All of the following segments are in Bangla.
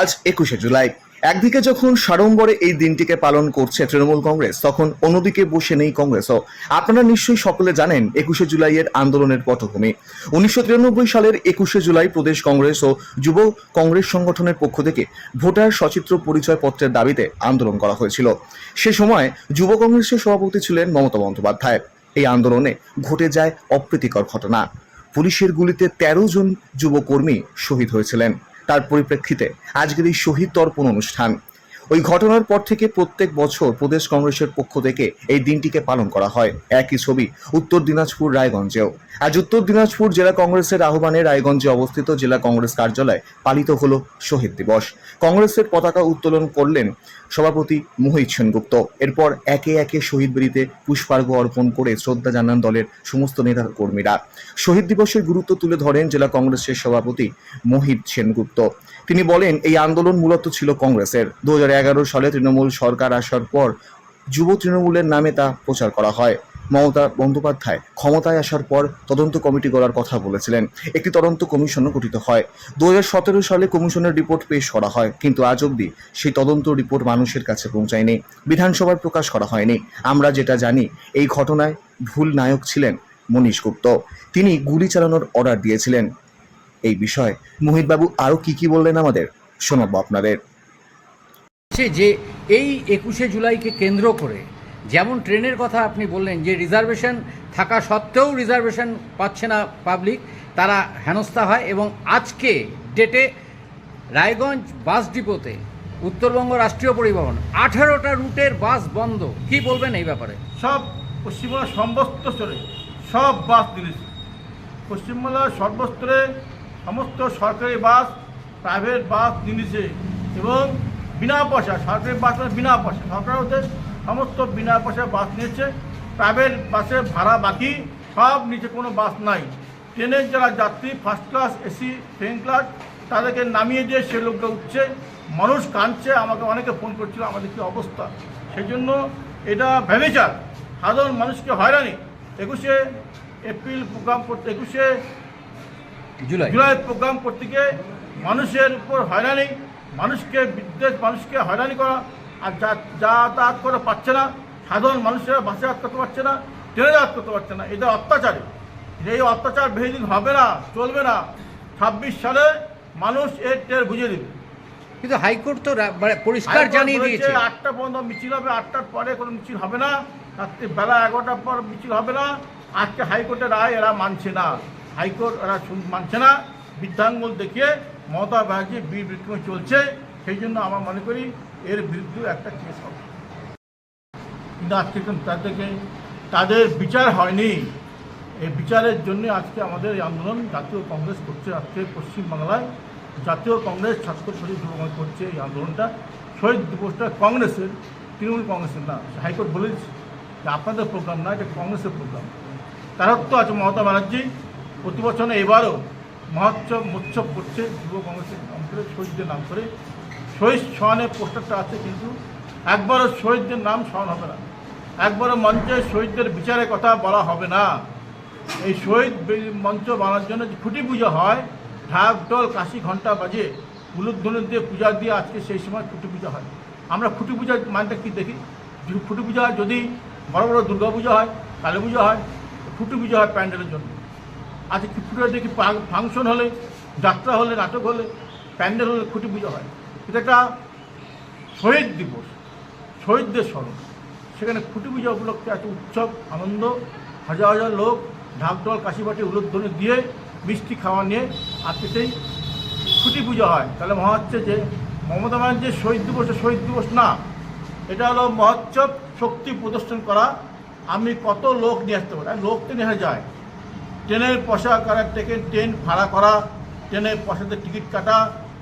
আজ একুশে জুলাই। একদিকে যখন সাড়ম্বরে এই দিনটিকে পালন করছে তৃণমূল কংগ্রেস, তখন অন্যদিকে বসে নেই কংগ্রেসও। আপনারা নিশ্চয়ই সকলে জানেন একুশে জুলাইয়ের আন্দোলনের পটভূমি। উনিশশো তিরানব্বই সালের একুশে জুলাই প্রদেশ কংগ্রেস ও যুব কংগ্রেস সংগঠনের পক্ষ থেকে ভোটার সচিত্র পরিচয় পত্রের দাবিতে আন্দোলন করা হয়েছিল। সে সময় যুব কংগ্রেসের সভাপতি ছিলেন মমতা বন্দ্যোপাধ্যায়। এই আন্দোলনে ঘটে যায় অপ্রীতিকর ঘটনা। পুলিশের গুলিতে তেরো জন যুবকর্মী শহীদ হয়েছিলেন। তার পরিপ্রেক্ষিতে আজকের এই শহীদ তর্পণ অনুষ্ঠান। ওই ঘটনার পর থেকে প্রত্যেক বছর প্রদেশ কংগ্রেসের পক্ষ থেকে এই দিনটিকে পালন করা হয়। একই ছবি উত্তর দিনাজপুর, রায়গঞ্জেও। আজ উত্তর দিনাজপুর জেলা কংগ্রেসের আহ্বানে রায়গঞ্জে অবস্থিত জেলা কংগ্রেস কার্যালয়ে পালিত হলো শহীদ দিবস। কংগ্রেসের পতাকা উত্তোলন করলেন সভাপতি মোহিত সেনগুপ্ত। এরপর একে একে শহীদ বেদিতে পুষ্পার্ঘ অর্পণ করে শ্রদ্ধা জানান দলের সমস্ত নেতা কর্মীরা শহীদ দিবসের গুরুত্ব তুলে ধরেন জেলা কংগ্রেসের সভাপতি মোহিত সেনগুপ্ত। তিনি বলেন, এই আন্দোলন মূলত ছিল কংগ্রেসের। দু হাজার এগারো সালে তৃণমূল সরকার আসার পর যুব তৃণমূলের নামে তা প্রচার করা হয়। মমতা বন্দ্যোপাধ্যায় ক্ষমতায় আসার পর তদন্ত কমিটি গড়ার কথা বলেছিলেন। একটি তদন্ত কমিশনও গঠিত হয়। দু হাজার সতেরো সালে কমিশনের রিপোর্ট পেশ করা হয়, কিন্তু আজ অবধি সেই তদন্ত রিপোর্ট মানুষের কাছে পৌঁছায়নি। বিধানসভায় প্রকাশ করা হয়নি। আমরা যেটা জানি, এই ঘটনায় ভুল নায়ক ছিলেন মনীশ গুপ্ত। তিনি গুলি চালানোর অর্ডার দিয়েছিলেন। এই বিষয়ে। মোহিতবাবু আরও কি কি বললেন আমাদের? শোনাবো আপনাদের। যে এই একুশে জুলাইকে কেন্দ্র করে যেমন ট্রেনের কথা আপনি বললেন যে রিজার্ভেশন থাকা সত্ত্বেও রিজার্ভেশন পাচ্ছে না পাবলিক তারা হেনস্থা হয় এবং আজকে ডেটে রায়গঞ্জ বাস ডিপোতে উত্তরবঙ্গ রাষ্ট্রীয় পরিবহন আঠারোটা রুটের বাস বন্ধ। কি বলবেন এই ব্যাপারে? সব পশ্চিমবাংলার সমস্ত স্তরে সব বাস দিয়েছে। পশ্চিমবাংলার সর্বস্তরে সমস্ত সরকারি বাস প্রাইভেট বাস দিয়েছে এবং বিনা পয়সা সরকারি বাস মানে বিনা পয়সা সরকার ওদের সমস্ত বিনা পয়সা বাস নিয়েছে প্রাইভেট বাসে ভাড়া বাকি, সব নিচে কোনো বাস নাই। ট্রেনের যারা যাত্রী first class AC second class তাদেরকে নামিয়ে দিয়ে সে লোকটা উঠছে। মানুষ কাঁদছে, আমাকে অনেকে ফোন করছিল, আমাদের কী অবস্থা? সেই জন্য এটা ভেবেচার সাধারণ মানুষকে হয়রানি। একুশে এপ্রিল প্রোগ্রাম করতে, একুশে জুলাই। জুলাই প্রোগ্রাম করতে গিয়ে মানুষের উপর হয়রানি মানুষকে বিদ্বেষ মানুষকে হয়রানি করা আর যা যাতায়াত করে পাচ্ছে না সাধারণ মানুষেরা বাসে যাতায়াত করতে পারছে না ট্রেনে যাতায়াত করতে পারছে না এটা অত্যাচারে। এই অত্যাচার বেশি দিন হবে না চলবে না। ছাব্বিশ সালে মানুষ এর টের বুঝে দেবে। কিন্তু হাইকোর্ট তো মানে পরিষ্কার জানিয়ে দিয়েছে। আটটা পর্যন্ত মিছিল হবে আটটার পরে কোনো মিছিল হবে না। রাত্রি বেলা এগারোটার পর মিছিল হবে না। আজকে হাইকোর্টের রায় এরা মানছে না। হাইকোর্ট ওরা মানছে না। বৃদ্ধাঙ্গুল দেখিয়ে মমতা ব্যানার্জি বীর বিক্রম চলছে। সেই জন্য আমরা মনে করি এর বিরুদ্ধে একটা কেস হবে। কিন্তু আজকে তাদেরকে তাদের বিচার হয়নি। এই বিচারের জন্য আজকে আমাদের এই আন্দোলন জাতীয় কংগ্রেস করছে আজকে পশ্চিমবাংলায়। জাতীয় কংগ্রেস ছাত্র যুবকং করছে এই আন্দোলনটা। শহীদ দিবসটা কংগ্রেসের, তৃণমূল কংগ্রেসের না হাইকোর্ট বলে দিচ্ছে যে আপনাদের প্রোগ্রাম না, এটা কংগ্রেসের প্রোগ্রাম। তার তো আছে মমতা ব্যানার্জি প্রতি বছর এবারও মহোৎসব মোৎসব করছে যুব কংগ্রেসের নাম করে শহীদদের নাম করে। শহীদ সহানের পোস্টারটা আছে কিন্তু একবারও শহীদদের নাম সহান হবে না। একবারও মঞ্চে শহীদদের বিচারের কথা বলা হবে না। এই শহীদ মঞ্চ বানার জন্য যে খুঁটি পুজো হয়, ঢাক, ঢোল, কাশি ঘণ্টা বাজে উলুধ্বনি দিয়ে পূজা দিয়ে আজকে সেই সময় খুঁটি পূজা হয়। আমরা খুঁটি পূজার মানটা কি দেখি? খুঁটি পূজা যদি বড় বড় দুর্গা পূজা হয়, কালী পূজা হয়, খুঁটি পূজা হয় প্যান্ডেলের জন্য। আজকে পুজো দেখি ফাংশন হলে, যাত্রা হলে, নাটক হলে, প্যান্ডেল হলে খুঁটি পুজো হয়। এটা একটা শহীদ দিবস, শহীদদের স্মরণ। সেখানে খুঁটি পূজা উপলক্ষে একটা উৎসব, আনন্দ, হাজার হাজার লোক, ঢাকঢোল, কাশিবাটি, উলুধ্বনি দিয়ে মিষ্টি খাওয়া নিয়ে আজকে সেই খুঁটি পুজো হয়। তাহলে মনে হচ্ছে যে মমতা ব্যানার্জির শহীদ দিবস শহীদ দিবস না। এটা হলো মহোৎসব শক্তি প্রদর্শন করা। আমি কত লোক নিয়ে আসতে পারি? লোক তো নিয়ে যায়। ট্রেনের পয়সা করা থেকে ট্রেন ভাড়া করা, ট্রেনের পয়সাতে টিকিট কাটা,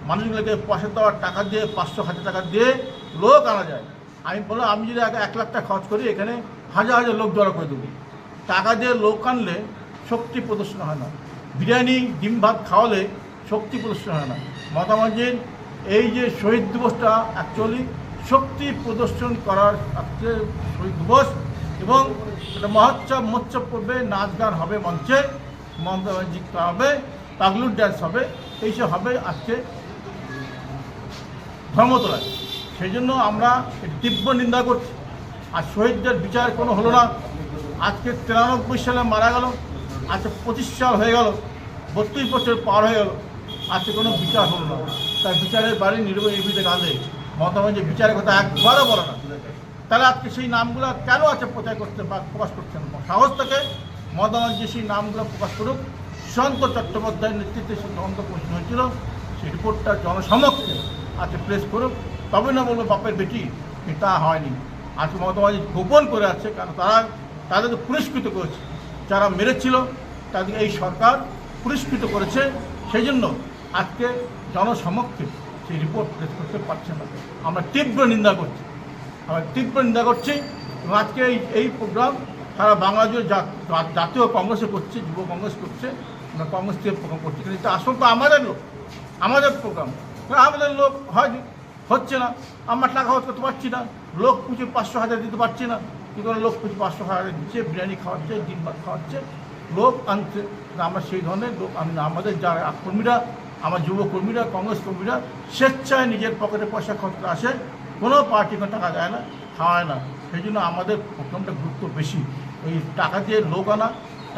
মানুষগুলোকে পয়সা দেওয়ার টাকা দিয়ে, পাঁচশো হাজার টাকা দিয়ে লোক আনা যায়। আমি বললাম, আমি যদি এক এক লাখ টাকা খরচ করি, এখানে হাজার হাজার লোক জড়ো করে দেবো। টাকা দিয়ে লোক আনলে শক্তি প্রদর্শন হয় না। বিরিয়ানি, ডিম ভাত খাওয়ালে শক্তি প্রদর্শন হয় না। মতামতের এই যে শহীদ দিবসটা অ্যাকচুয়ালি শক্তি প্রদর্শন করার শহীদ দিবস এবং মহোৎসব মহোৎসব করবে নাচ গান হবে মঞ্চে ব্যানার্জি হবে, পাগলুর ড্যান্স হবে এইসব হবে আজকে ধর্মতলায়। সেই জন্য আমরা তীব্র নিন্দা করছি। আর শহীদদের বিচার কোনো হলো না। আজকে তিরানব্বই সালে মারা গেল, আজকে পঁচিশ সাল হয়ে গেল, বত্রিশ বছর পার হয়ে গেল, আজকে কোনো বিচার হলো না। তাই বিচারের বাড়ি নির্ভয় এবিতে কাঁদে মমতা বিচারের কথা একবারও বলে না। তাহলে আজকে সেই নামগুলো কেন আছে প্রচার করতে বা প্রকাশ করছেন? সাহস থেকে? যে সেই নামগুলো প্রকাশ করুক। সুশান্ত চট্টোপাধ্যায়ের নেতৃত্বে সেই তদন্ত কমিশন হয়েছিল। সেই রিপোর্টটা জনসমক্ষে আজকে প্রেস করুক। তবে না বলব বাপের বেটি তা হয়নি। আজকে মমতা গোপন করে আছে, কারণ তারা তাদেরকে পুরস্কৃত করেছে। যারা মেরেছিল, তাদের এই সরকার পুরস্কৃত করেছে। সেই জন্য আজকে জনসমক্ষে সেই রিপোর্ট প্রেস করতে পারছে না। আমরা তীব্র নিন্দা করছি। তীব্র নিন্দা করছি এবং আজকে এই এই প্রোগ্রাম সারা বাংলা জুড়ে জাতীয় কংগ্রেসে করছে, যুব কংগ্রেস করছে, আমরা কংগ্রেস থেকে প্রোগ্রাম করছি। কিন্তু আসল তো আমাদের লোক, আমাদের প্রোগ্রাম আমাদের লোক হয়, হচ্ছে না। আমরা টাকা করতে পারছি না। লোক পুঁজি পাঁচশো হাজার দিতে পারছি না। কি করে লোক পুঁজি পাঁচশো হাজার দিচ্ছে, বিরিয়ানি খাওয়াচ্ছে, ডিম ভাত খাওয়াচ্ছে? লোক আনছে আমরা সেই ধরনের লোক আমি আমাদের যারা কর্মীরা আমার যুব কর্মীরা, কংগ্রেস কর্মীরা, স্বেচ্ছায় নিজের পকেটে পয়সা খরচ আসে কোনো পার্টি কোনো টাকা দেয় না, খাওয়ায় না। সেই জন্য আমাদের প্রথমটা গুরুত্ব বেশি। ওই টাকা দিয়ে লোক আনা,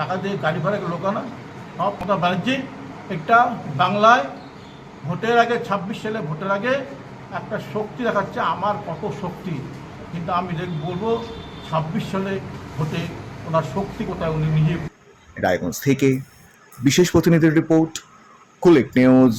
টাকা দিয়ে গাড়ি ভাড়া লোক আনা, সব মমতা ব্যানার্জি একটা বাংলায় ভোটের আগে, ছাব্বিশ সালে ভোটের আগে একটা শক্তি দেখাচ্ছে, আমার কত শক্তি। কিন্তু আমি বলব, ছাব্বিশ সালে ভোটে ওনার শক্তি কোথায়, উনি নিজে রায়গঞ্জ থেকে বিশেষ প্রতিনিধির রিপোর্ট, কুলিক নিউজ